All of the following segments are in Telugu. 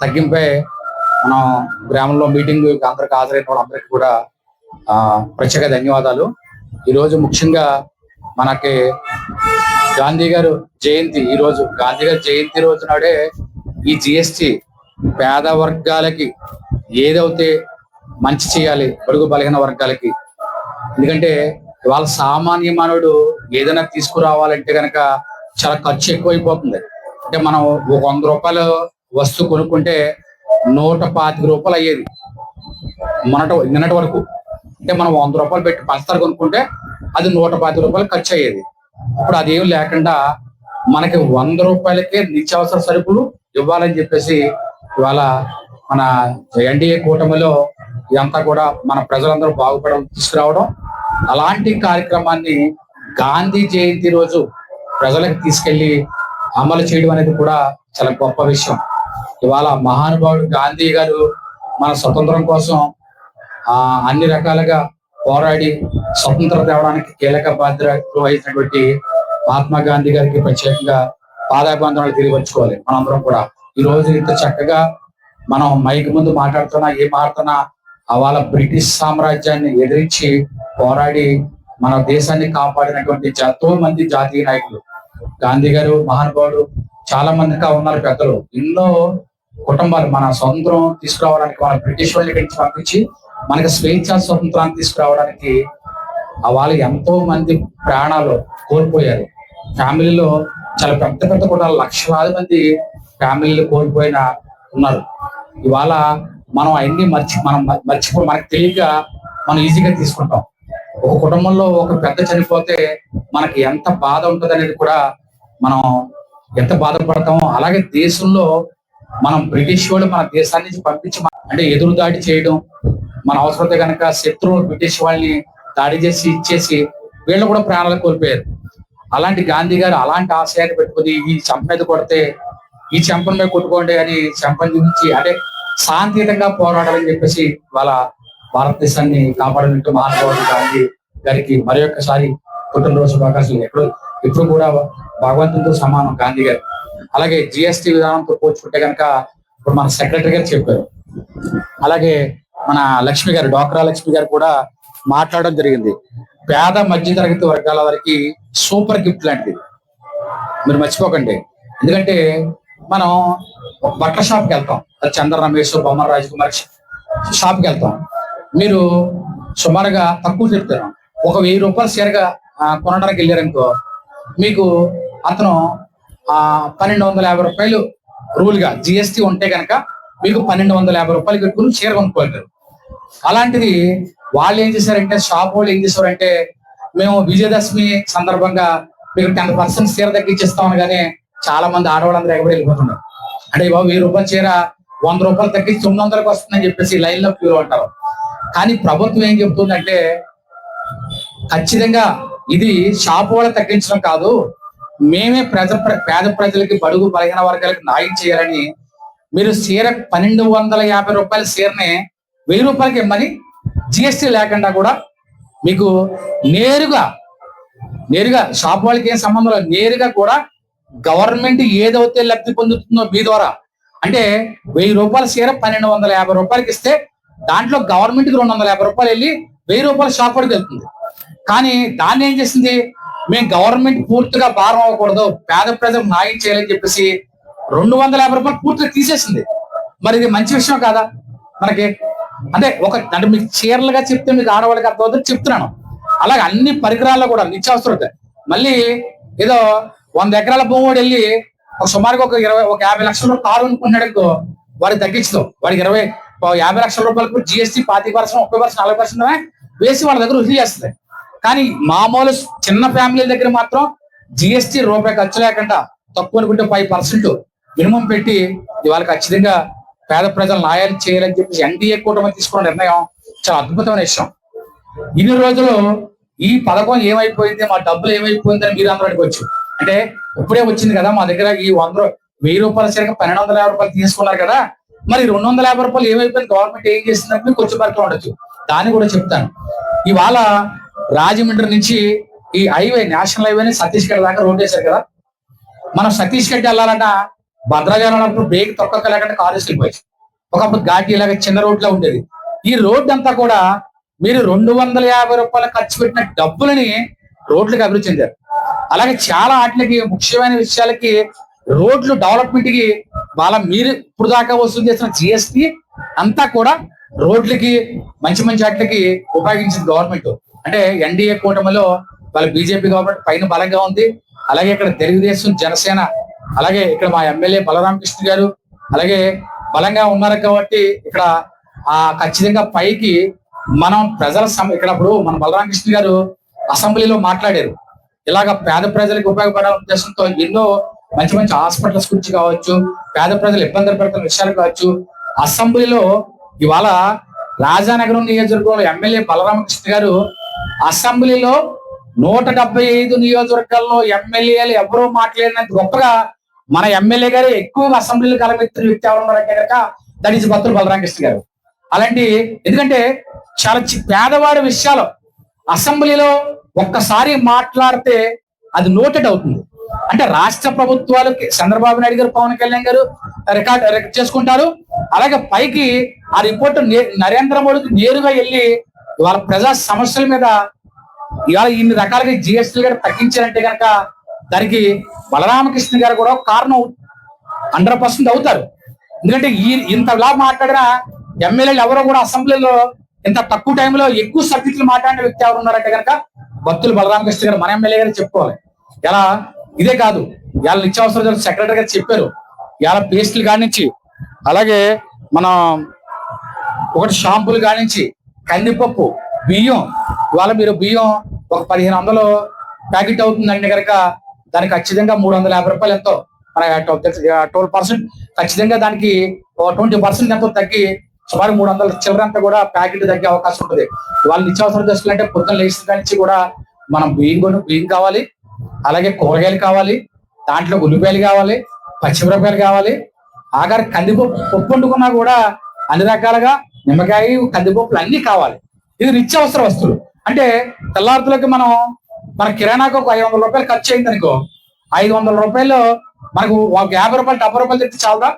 తగ్గింపై మనం గ్రామంలో మీటింగ్ అందరికి హాజరైన వాళ్ళందరికీ కూడా ప్రత్యేక ధన్యవాదాలు. ఈరోజు ముఖ్యంగా మనకి గాంధీ గారు జయంతి ఈ రోజు గాంధీ గారి జయంతి రోజు నాడే ఈ జిఎస్టి పేద వర్గాలకి ఏదైతే మంచి చేయాలి బడుగు బలహీన వర్గాలకి ఎందుకంటే వాళ్ళ సామాన్య మానవుడు ఏదైనా తీసుకురావాలంటే కనుక చాలా ఖర్చు ఎక్కువైపోతుంది. అంటే మనం ఒక వంద రూపాయలు వస్తువు కొనుక్కుంటే నూట పాతిక రూపాయలు అయ్యేది. మొన్నటి నిన్నటి వరకు. అంటే మనం వంద రూపాయలు పెట్టి పంచదార కొనుక్కుంటే అది నూట పాతిక రూపాయలు ఖర్చు అయ్యేది. ఇప్పుడు అదేం లేకుండా మనకి వంద రూపాయలకే నిత్యావసర సరుకులు ఇవ్వాలని చెప్పేసి ఇవాళ మన ఎన్డీఏ కూటమిలో ఇదంతా కూడా మన ప్రజలందరూ బాగుపడడం తీసుకురావడం అలాంటి కార్యక్రమాన్ని గాంధీ జయంతి రోజు ప్రజలకు తీసుకెళ్ళి అమలు చేయడం అనేది కూడా చాలా గొప్ప విషయం. ఇవాళ మహానుభావుడు గాంధీ గారు మన స్వతంత్రం కోసం ఆ అన్ని రకాలుగా పోరాడి స్వతంత్రం తేవడానికి కీలక పాత్ర వహించినటువంటి మహాత్మా గాంధీ గారికి ప్రత్యేకంగా పాదాభివందనాలు తెలియవచ్చుకోవాలి మనందరం కూడా. ఈ రోజు ఇంత చక్కగా మనం మైక్ ముందు మాట్లాడుతున్నా ఏం మాట్లాడుతున్నా అవాళ వాళ్ళ బ్రిటిష్ సామ్రాజ్యాన్ని ఎదిరించి పోరాడి మన దేశాన్ని కాపాడినటువంటి ఎంతో మంది జాతీయ నాయకులు. గాంధీ గారు మహానుభావుడు చాలా మందిగా ఉన్నారు పెద్దలు. ఎన్నో కుటుంబాలు మన స్వతంత్రం తీసుకురావడానికి వాళ్ళ బ్రిటిష్ వాళ్ళ నుంచి పంపించి మనకి స్వేచ్ఛ స్వతంత్రాన్ని తీసుకురావడానికి వాళ్ళు ఎంతో మంది ప్రాణాలు కోల్పోయారు. ఫ్యామిలీలో చాలా పెద్ద పెద్ద కూడా లక్షలాది మంది ఫ్యామిలీలు కోల్పోయిన ఉన్నారు. ఇవాళ మనం అవన్నీ మర్చి మనం మర్చిపో మనకు తెలియక మనం ఈజీగా తీసుకుంటాం. ఒక కుటుంబంలో ఒక పెద్ద చనిపోతే మనకి ఎంత బాధ ఉంటుంది అనేది కూడా మనం ఎంత బాధపడతామో అలాగే దేశంలో మనం బ్రిటిష్ వాళ్ళు మన దేశాన్ని పంపించి అంటే ఎదురు దాడి చేయడం మన అవసరత కనుక శత్రువులు బ్రిటిష్ వాళ్ళని దాడి చేసి ఇచ్చేసి వీళ్ళు కూడా ప్రాణాలు కోల్పోయారు. అలాంటి గాంధీ గారు అలాంటి ఆశయాన్ని పెట్టుకుని ఈ చెంప మీద కొడితే ఈ చెంపను మీద కొట్టుకోండి అని చెంపను చూపించి అంటే శాంతియుతంగా పోరాడాలని చెప్పేసి వాళ్ళ భారతదేశాన్ని కాపాడినట్టు మహానుభావుడు గాంధీ గారికి మరి ఒక్కసారి పుట్టినరోజు శుభాకాంక్షలు. ఎప్పుడు ఇప్పుడు కూడా భగవంతునితో సమానం గాంధీ గారు. అలాగే జిఎస్టి విధానంతో పోల్చుకుంటే కనుక ఇప్పుడు మన సెక్రటరీ గారు చెప్పారు. అలాగే మన లక్ష్మి గారు డాక్రా లక్ష్మి గారు కూడా మాట్లాడడం జరిగింది. పేద మధ్యతరగతి వర్గాల వారికి సూపర్ గిఫ్ట్ లాంటిది. మీరు మర్చిపోకండి. ఎందుకంటే మనం ఒక బట్టల షాప్కి వెళ్తాం. అది చంద్ర రమేష్ బొమ్మర రాజకుమార్ షాప్కి వెళ్తాం. మీరు సుమారుగా తక్కువ చెప్తాను ఒక వెయ్యి రూపాయలు చీరగా కొనడానికి వెళ్ళారనుకో మీకు అతను ఆ పన్నెండు వందల యాభై రూపాయలు రూల్గా జిఎస్టి ఉంటే కనుక మీకు పన్నెండు వందల యాభై రూపాయలు పెట్టుకుని చీర కొనుక్కోలేరు అలాంటిది వాళ్ళు ఏం చేశారంటే షాప్ వాళ్ళు ఏం చేశారంటే మేము విజయదశమి సందర్భంగా మీకు టెన్ పర్సెంట్ చీర తగ్గించేస్తామని కానీ చాలా మంది ఆడవాళ్ళందరూ ఎగబడి వెళ్ళిపోతున్నారు. అంటే బాబు వెయ్యి రూపాయల చీర వంద రూపాయలు తగ్గించి తొమ్మిది వందలకు వస్తుందని చెప్పేసి లైన్లో క్యూలో ఉంటారు కానీ ప్రభుత్వం ఏం చెప్తుందంటే ఖచ్చితంగా ఇది షాప్ వాళ్ళు తగ్గించడం కాదు మేమే ప్రజ పేద ప్రజలకి బడుగు బలహీన వర్గాలకి న్యాయం చేయాలని మీరు సీర పన్నెండు వందల యాభై రూపాయల సీరని వెయ్యి రూపాయలకి ఇమ్మని జిఎస్టీ లేకుండా కూడా మీకు నేరుగా నేరుగా షాప్ వాళ్ళకి ఏం సంబంధం లేదు. నేరుగా కూడా గవర్నమెంట్ ఏదైతే లబ్ధి పొందుతుందో మీ ద్వారా అంటే వెయ్యి రూపాయల సీర పన్నెండు వందల యాభై రూపాయలకి ఇస్తే దాంట్లో గవర్నమెంట్కి రెండు వందల యాభై రూపాయలు వెళ్ళి వెయ్యి రూపాయల షాప్ వాడికి వెళ్తుంది. కానీ దాన్ని ఏం చేసింది? మేము గవర్నమెంట్ పూర్తిగా భారం అవ్వకూడదు. పేద ప్రజలకు న్యాయం చేయాలని చెప్పేసి రెండు వందల యాభై రూపాయలు పూర్తిగా తీసేసింది. మరి ఇది మంచి విషయం కాదా? మనకి అంటే ఒక అంటే మీకు చీరలుగా చెప్తే మీకు ఆడవాళ్ళకి అర్థమవుతుంది చెప్తున్నాను. అలాగే అన్ని పరికరాల్లో కూడా నిత్యావసరత మళ్ళీ ఏదో వంద ఎకరాల భూమి వెళ్ళి ఒక సుమారుగా ఒక ఇరవై ఒక యాభై లక్షల రూపాయలు కారు అనుకున్నాడు వారికి వాడికి తగ్గించదు. వాడికి ఇరవై యాభై లక్షల రూపాయలకు జిఎస్టీ పాతి పర్సెంట్ ముప్పై పర్సెంట్ నలభై పర్సెంట్ వేసి వాళ్ళ దగ్గర వసూలు చేస్తుంది. కానీ మామూలు చిన్న ఫ్యామిలీ దగ్గర మాత్రం జిఎస్టీ రూపాయి ఖర్చు లేకుండా తక్కువ అనుకుంటే ఫైవ్ పర్సెంట్ మినిమం పెట్టి ఇవాళ ఖచ్చితంగా పేద ప్రజలు న్యాయాలు చేయాలని చెప్పి ఎన్డీఏ కూటమి తీసుకున్న నిర్ణయం చాలా అద్భుతమైన విషయం. ఇన్ని రోజులు ఈ పథకం ఏమైపోయింది మా డబ్బులు ఏమైపోయింది అని మీరు అందరూ వచ్చు అంటే ఇప్పుడే వచ్చింది కదా మా దగ్గర ఈ వంద వెయ్యి రూపాయల సరిగ్గా పన్నెండు వందల యాభై రూపాయలు తీసుకున్నారు కదా మరి రెండు వందల యాభై రూపాయలు ఏమైపోయింది? గవర్నమెంట్ ఏం చేసిందని కొంచెం పరకం ఉండొచ్చు. దాన్ని కూడా చెప్తాను. ఇవాళ రాజమండ్రి నుంచి ఈ హైవే నేషనల్ హైవేని సతీష్ గఢ్ దాకా రోడ్ వేశారు కదా. మనం సతీష్ గఢ్ వెళ్ళాలన్నా భద్రాచలం అప్పుడు బ్రేక్ తొక్కక లేకుండా కారు వేసుకెళ్ళిపోయి ఒకప్పుడు ఘాటి ఇలాగ చిన్న రోడ్లో ఉండేది. ఈ రోడ్డు అంతా కూడా మీరు రెండు వందల యాభై రూపాయలు ఖర్చు పెట్టిన డబ్బులని రోడ్లకు అభివృద్ధి చెందారు. అలాగే చాలా వాటికి ముఖ్యమైన విషయాలకి రోడ్లు డెవలప్మెంట్కి వాళ్ళ మీరు ఇప్పుడు దాకా వసూలు చేసిన జిఎస్టి అంతా కూడా రోడ్లకి మంచి మంచి వాటికి ఉపయోగించింది గవర్నమెంట్ అంటే ఎన్డీఏ కూటమిలో వాళ్ళ బీజేపీ గవర్నమెంట్ పైన బలంగా ఉంది. అలాగే ఇక్కడ తెలుగుదేశం జనసేన అలాగే ఇక్కడ మా ఎమ్మెల్యే బలరామకృష్ణ గారు అలాగే బలంగా ఉన్నారు కాబట్టి ఇక్కడ ఆ ఖచ్చితంగా పైకి మనం ప్రజల సమ ఇక్కడ ఇప్పుడు మన బలరామకృష్ణ గారు అసెంబ్లీలో మాట్లాడారు. ఇలాగ పేద ప్రజలకు ఉపయోగపడే ఉద్దేశంతో ఎన్నో మంచి మంచి హాస్పిటల్స్ గురించి కావచ్చు పేద ప్రజలు ఇబ్బందులు పడుతున్న విషయాలు కావచ్చు అసెంబ్లీలో ఇవాళ రాజానగరం నియోజకవర్గంలో ఎమ్మెల్యే బలరామకృష్ణ గారు అసెంబ్లీలో నూట డెబ్బై ఐదు నియోజకవర్గాల్లో ఎమ్మెల్యేలు ఎవరూ మాట్లాడినంత గొప్పగా మన ఎమ్మెల్యే గారు ఎక్కువ అసెంబ్లీలు కలబెత్తిన వ్యక్తి ఎవరు ఉన్నారంటే కనుక దట్ ఈస్ భక్తులు బలరామకృష్ణ గారు. అలాంటి ఎందుకంటే చాలా పేదవాడి విషయాలు. అసెంబ్లీలో ఒక్కసారి మాట్లాడితే అది నోటెడ్ అవుతుంది. అంటే రాష్ట్ర ప్రభుత్వాలు చంద్రబాబు నాయుడు గారు పవన్ కళ్యాణ్ గారు రికార్డ్ రికార్డ్ చేసుకుంటారు. అలాగే పైకి ఆ రిపోర్ట్ నరేంద్ర మోడీకి నేరుగా వెళ్ళి ఇవాళ ప్రజా సమస్యల మీద ఇవాళ ఇన్ని రకాలుగా జిఎస్టీ గారు తగ్గించారంటే కనుక దానికి బలరామకృష్ణ గారు కూడా ఒక కారణం హండ్రెడ్ పర్సెంట్ అవుతారు. ఎందుకంటే ఈ ఇంతలా మాట్లాడిన ఎమ్మెల్యేలు ఎవరో కూడా అసెంబ్లీలో ఇంత తక్కువ టైంలో ఎక్కువ సబ్జెక్టులు మాట్లాడిన వ్యక్తి ఎవరు ఉన్నారంటే కనుక భక్తులు బలరామకృష్ణ గారు మన ఎమ్మెల్యే గారు చెప్పుకోవాలి. ఎలా? ఇదే కాదు. ఇవాళ నిత్యావసర సెక్రటరీ గారు చెప్పారు. ఇవాళ పేస్టులు కానించి అలాగే మనం ఒకటి షాంపులు కానించి కందిపప్పు బియ్యం. ఇవాళ మీరు బియ్యం ఒక పదిహేను వందలు ప్యాకెట్ అవుతుందండి కనుక దానికి ఖచ్చితంగా మూడు వందల యాభై రూపాయలు ఎంతో. మన ట్వెల్వ్ పర్సెంట్. ఖచ్చితంగా దానికి ట్వంటీ పర్సెంట్ ఎంతో తగ్గి సుమారు మూడు వందల చిల్లరంతా కూడా ప్యాకెట్ తగ్గే అవకాశం ఉంటుంది. వాళ్ళు నిత్యావసర దశలు అంటే పొద్దున్న లేచిన నుంచి కూడా మనం బియ్యం కొను బియ్యం కావాలి. అలాగే కూరగాయలు కావాలి. దాంట్లో ఉల్లిపాయలు కావాలి పచ్చిమిరపకాయలు కావాలి. ఆఖరి కందిపప్పు పప్పు వండుకున్నా కూడా అన్ని రకాలుగా నిమ్మకాయ కందిపప్పులు అన్ని కావాలి. ఇది నిత్యావసర వస్తువులు. అంటే తెల్లారుతులకి మనం మన కిరాణాకు ఒక ఐదు వందల రూపాయలు ఖర్చు అయింది అనుకో ఐదు వందల రూపాయలు మనకు ఒక యాభై రూపాయలు డెబ్బై రూపాయలు తిట్టి చాలదా?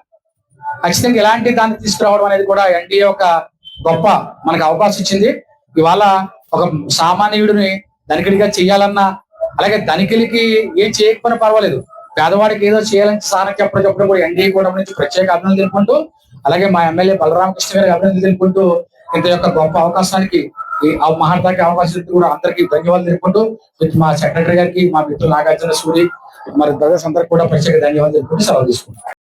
ఖచ్చితంగా ఇలాంటి దాన్ని తీసుకురావడం అనేది కూడా ఎన్డీఏ ఒక గొప్ప మనకు అవకాశం ఇచ్చింది. ఇవాళ ఒక సామాన్యుడిని ధనికుడిగా చేయాలన్నా అలాగే ధనికులకి ఏం చేయకపోయినా పర్వాలేదు. పేదవాడికి ఏదో చేయాలని సార్ చెప్పడం చెప్పడం కూడా ఎన్డీఏ కూడా నుంచి ప్రత్యేక అభినందనలు తెలుపుకుంటూ అలాగే మా ఎమ్మెల్యే బలరామకృష్ణ గారికి అభినందనలు తెలుపుకుంటూ ఇంత యొక్క గొప్ప అవకాశానికి ఈ మహాత్మాకి అవకాశం ఇచ్చి కూడా అందరికీ ధన్యవాదాలు తెలుపుకుంటూ మా సెక్రటరీ గారికి మా మిత్రులు నాగార్జున సూరి మరి బ్రదర్స్ అందరికి కూడా ప్రత్యేక ధన్యవాదాలు తెలుపుకుంటూ సెలవు తీసుకుంటాం